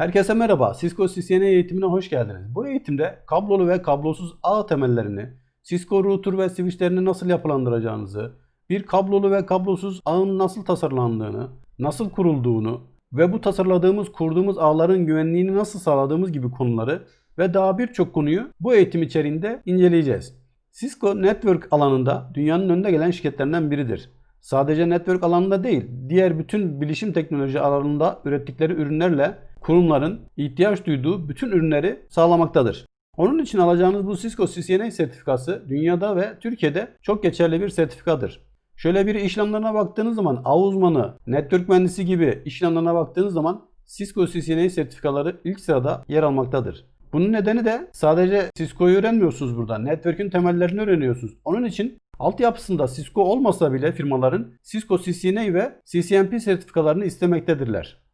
Herkese merhaba. Cisco CCNA eğitimine hoş geldiniz. Bu eğitimde kablolu ve kablosuz ağ temellerini, Cisco router ve switchlerini nasıl yapılandıracağınızı, bir kablolu ve kablosuz ağın nasıl tasarlandığını, nasıl kurulduğunu ve bu tasarladığımız, kurduğumuz ağların güvenliğini nasıl sağladığımız gibi konuları ve daha birçok konuyu bu eğitim içeriğinde inceleyeceğiz. Cisco Network alanında dünyanın önde gelen şirketlerinden biridir. Sadece network alanında değil, diğer bütün bilişim teknoloji alanında ürettikleri ürünlerle kurumların ihtiyaç duyduğu bütün ürünleri sağlamaktadır. Onun için alacağınız bu Cisco CCNA sertifikası dünyada ve Türkiye'de çok geçerli bir sertifikadır. Şöyle bir işlemlerine baktığınız zaman ağ uzmanı, network mühendisi gibi işlemlerine baktığınız zaman Cisco CCNA sertifikaları ilk sırada yer almaktadır. Bunun nedeni de sadece Cisco'yu öğrenmiyorsunuz burada. Network'ün temellerini öğreniyorsunuz. Onun için altyapısında Cisco olmasa bile firmaların Cisco CCNA ve CCNP sertifikalarını istemektedirler.